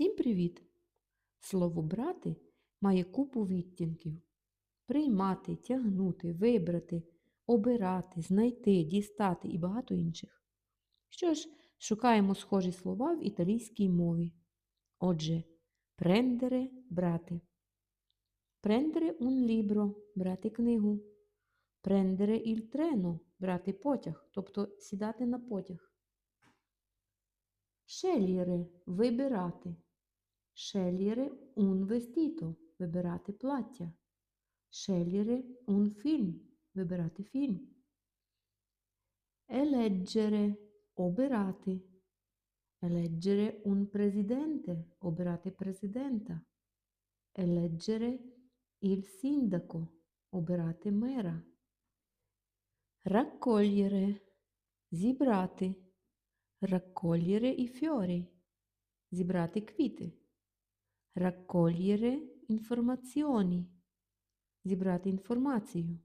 Всім привіт! Слово брати має купу відтінків. Приймати, тягнути, вибрати, обирати, знайти, дістати і багато інших. Що ж, шукаємо схожі слова в італійській мові. Отже, прендере брати. Prendere un libro – брати книгу. Prendere il treno – брати потяг, тобто сідати на потяг. Scegliere – вибирати. Scegliere un vestito – вибирати плаття. Scegliere un film – вибирати фільм. Eleggere – обирати. Eleggere un presidente – обирати президента. Eleggere il sindaco – обирати мера. Raccogliere – зібрати. Raccogliere i fiori – зібрати квіти. Raccogliere informazioni – зібрати інформацію.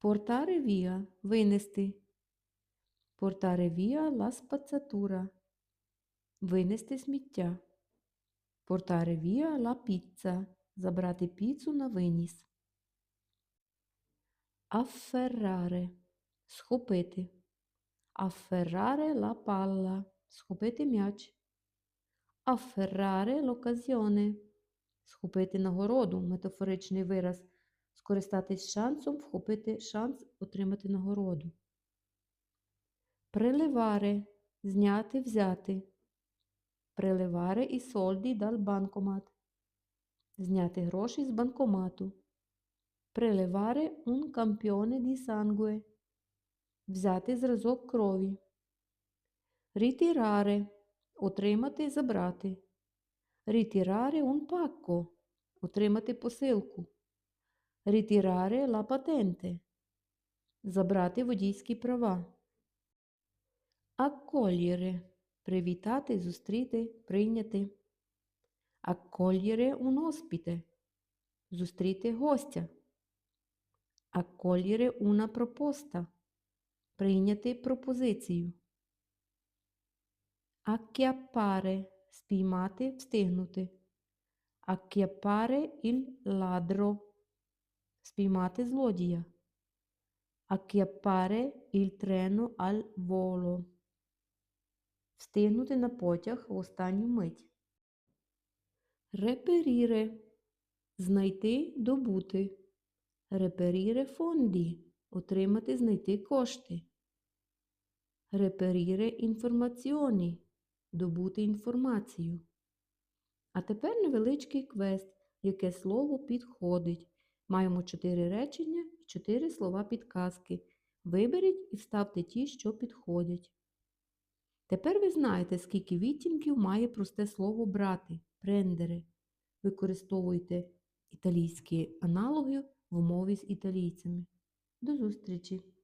Portare via – винести. La spazzatura – винести сміття. Portare via la pizza – забрати піцу на виніс. Afferrare. Afferrare la palla – схопити м'яч. Afferrare l'occasione – схопити нагороду, метафоричний вираз, скористатись шансом, вхопити шанс отримати нагороду. Прелевare – зняти, взяти. Прелевare i soldi dal bancomat – зняти гроші з банкомату. Прелевare un campione di sangue – взяти зразок крові. Ritirare – отримати, забрати. Ritirare un pacco – отримати посилку. Ritirare la patente – забрати водійські права. Accogliere – привітати, зустріти, прийняти. Accogliere un ospite – зустріти гостя. Accogliere una proposta – прийняти пропозицію. Acchiappare – спіймати, встигнути. Acchiappare il ladro – спіймати злодія. Acchiappare il treno al volo – встигнути на потяг в останню мить. Reperire – знайти, добути. Reperire fondi – отримати, знайти кошти. Reperire informazioni – добути інформацію. А тепер невеличкий квест, яке слово підходить. Маємо чотири речення і чотири слова підказки. Виберіть і вставте ті, що підходять. Тепер ви знаєте, скільки відтінків має просте слово брати прендере. Використовуйте італійські аналоги в мові з італійцями. До зустрічі!